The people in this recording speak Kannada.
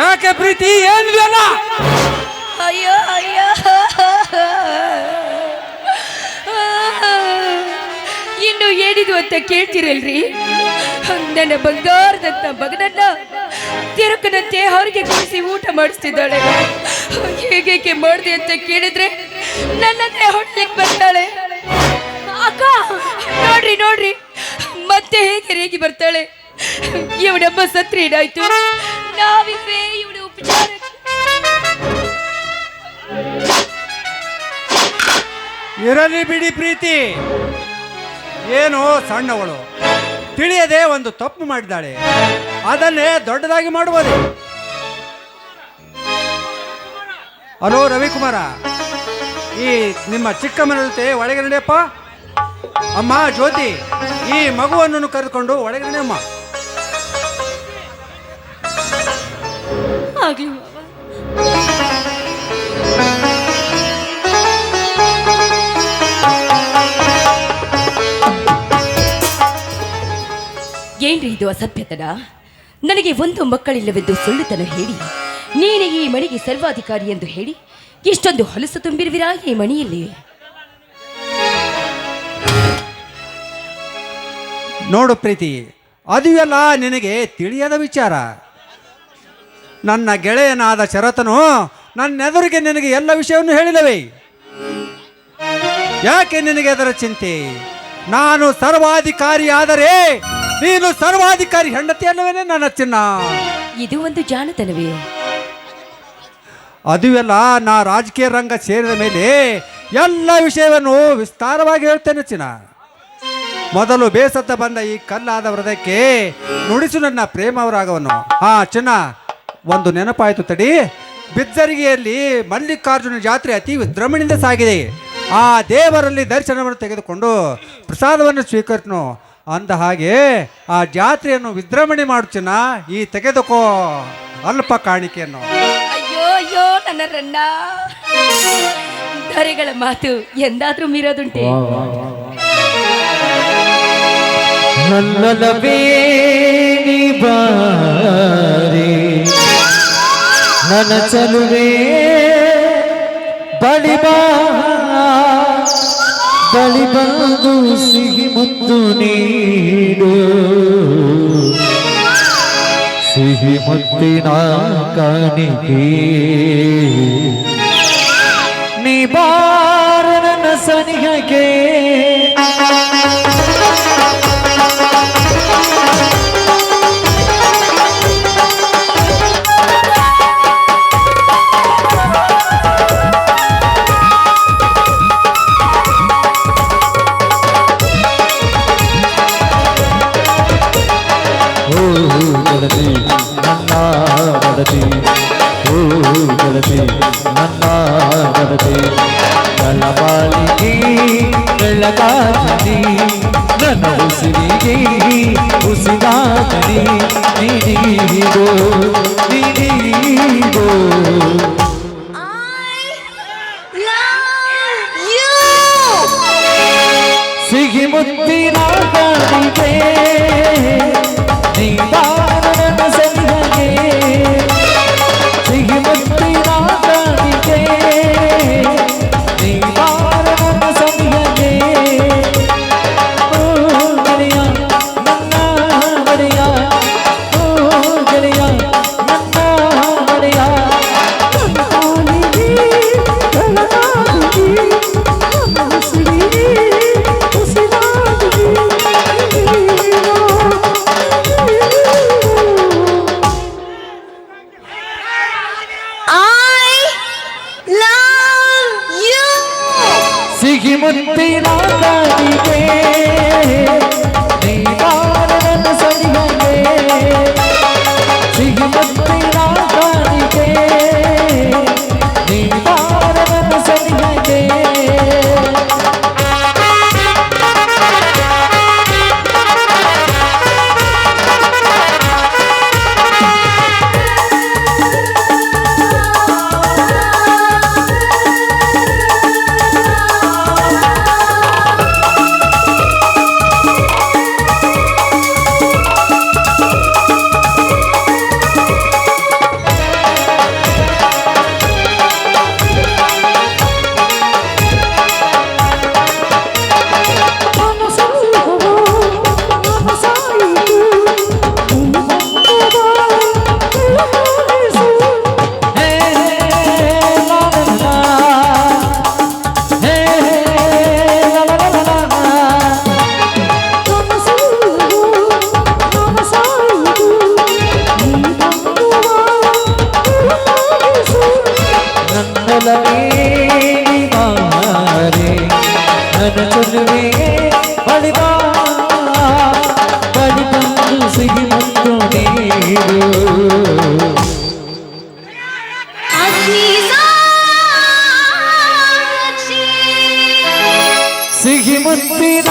ಯಾಕೆ ಪ್ರೀತಿ? ಏನಿಲ್ಲ ಅಯ್ಯೋ ಅಯ್ಯೋ. ಇನ್ನು ಏನಿದು ಅಂತ ಕೇಳ್ತಿರಲ್ರಿ? ನನ್ನ ಬಂಗಾರದಂತ ಮಗನನ್ನ ತಿರುಕನಂತೆ ಅವ್ರಿಗೆ ಕುಡಿಸಿ ಊಟ ಮಾಡಿಸ್ತಿದ್ದಾಳೆ. ಹೇಗೇಕೆ ಮಾಡಿದೆ ಅಂತ ಕೇಳಿದ್ರೆ ನನ್ನನ್ನೇ ಹೊಟ್ಟೆಗೆ ಬರ್ತಾಳೆ. ಅಕ್ಕ, ನೋಡ್ರಿ ನೋಡ್ರಿ. ಮತ್ತೆ ಹೇಗೆ ರೇಗಿ ಬರ್ತಾಳೆ? ಇವನಮ್ಮ ಸತ್ರ ಇಡಾಯ್ತು ನಾವಿವೇ ಉಪಚಾರ ಇರಲಿ ಬಿಡಿ ಪ್ರೀತಿ ಏನು ಸಣ್ಣವಳು. ತಿಳಿಯದೆ ಒಂದು ತಪ್ಪು ಮಾಡಿದ್ದಾಳೆ. ಅದನ್ನೇ ದೊಡ್ಡದಾಗಿ ಮಾಡುವುದೇ ಹಲೋ ರವಿಕುಮಾರ. ಈ ನಿಮ್ಮ ಚಿಕ್ಕ ಮನೆ ಜೊತೆ ಒಳಗೆ ನಡೆಯಪ್ಪ ಅಮ್ಮ ಜ್ಯೋತಿ ಈ ಮಗುವನ್ನು ಕರೆದುಕೊಂಡು ಒಳಗೆ ನಡೆಯಮ್ಮ ಆಗ್ಲಿ. ಏನ್ರಿ ಇದು ಅಸಭ್ಯತನ? ನನಗೆ ಒಂದು ಮಕ್ಕಳಿಲ್ಲವೆಂದು ಸುಳ್ಳುತನ ಹೇಳಿ ನೀನೇ ಈ ಮಣಿಗೆ ಸರ್ವಾಧಿಕಾರಿ ಎಂದು ಹೇಳಿ ಇಷ್ಟೊಂದು ಹೊಲಸು ತುಂಬಿರುವಿರಾ ಈ ಮಣಿಯಲ್ಲಿ? ನೋಡು ಪ್ರೀತಿ ಅದು ಎಲ್ಲ ನಿನಗೆ ತಿಳಿಯದ ವಿಚಾರ. ನನ್ನ ಗೆಳೆಯನಾದ ಶರತನು ನನ್ನೆದುರಿಗೆ ನಿನಗೆ ಎಲ್ಲ ವಿಷಯವನ್ನು ಹೇಳಿದವೆ. ಯಾಕೆ ನಿನಗೆ ಅದರ ಚಿಂತೆ? ನಾನು ಸರ್ವಾಧಿಕಾರಿ ಆದರೆ ನೀನು ಸರ್ವಾಧಿಕಾರಿ ಹೆಂಡತಿ ಅಲ್ಲವೇನೆ ನನ್ನ ಚಿನ್ನ. ಇದು ಒಂದು ಜಾಣತನವೇ. ಅದು ಎಲ್ಲ ನಾ ರಾಜಕೀಯ ರಂಗ ಸೇರಿದ ಮೇಲೆ ಎಲ್ಲ ವಿಷಯವನ್ನು ವಿಸ್ತಾರವಾಗಿ ಹೇಳ್ತೇನೆ ಚಿನ್ನ. ಮೊದಲು ಬೇಸತ್ತ ಬಂದ ಈ ಕಲ್ಲಾದ ವ್ರತಕ್ಕೆ ನುಡಿಸು ನನ್ನ ಪ್ರೇಮವರಾಗವನು ಹಾ ಚಿನ್ನ ಒಂದು ನೆನಪಾಯಿತು ತಡಿ. ಬಿದ್ದರಿಗೆಯಲ್ಲಿ ಮಲ್ಲಿಕಾರ್ಜುನ ಜಾತ್ರೆ ಅತಿ ವಿಜೃಂಭಣೆಯಿಂದ ಸಾಗಿದೆ. ಆ ದೇವರಲ್ಲಿ ದರ್ಶನವನ್ನು ತೆಗೆದುಕೊಂಡು ಪ್ರಸಾದವನ್ನು ಸ್ವೀಕರಿಸನು. ಅಂದ ಹಾಗೆ ಆ ಜಾತ್ರೆಯನ್ನು ವಿಜೃಂಭಣೆ ಮಾಡುತ್ತಿನ ಚಿನ್ನ ಈ ತೆಗೆದುಕೋ ಅಲ್ಪ ಕಾಣಿಕೆಯನ್ನು. ಅಯ್ಯೋ ಅಯ್ಯೋ ನನ್ನ ರನ್ನ ಧರೆಗಳ ಮಾತು ಎಂದಾದ್ರೂ ಮೀರೋದುಂಟೆ. ನನ್ನಲವೇಣಿ ಬಾರಿ ನನ್ನ ಚಲುವೆ, ಬಳಿ ಬಾ. ಬಳಿ ಬಂದು ಸಿಹಿ ಮುತ್ತು ನೀಡು. ಸಿಹಿ ಮುತ್ತಿನ ಕಾಣಿಕೆ. ನೀ ಬಾರ ನನ್ನ ಸನಿಹಕ್ಕೆ. ಓ ಗೆಳತಿ ನನ್ನ ಗೆಳತಿ ನನ್ನ ಬಾಳಿಗೆ ಬೆಳಕಾಗಿ ನನ್ನ ಉಸಿರಿಗೆ ಉಸಿರಾಗಲಿ ನೀಡಿಗೋ ನೀಡಿಗೋ ಸಿಹಿ ಮುತ್ತಿನ ಕಾಣಿಕೆ நான் சொல்லுவேன் ಬಲಿದಾ ಬಲಿ ಬಂದು ಸಿಗಿ ಮತ್ತು ನೀರು ಸಿಗಿ ಮುತ್ತಿನ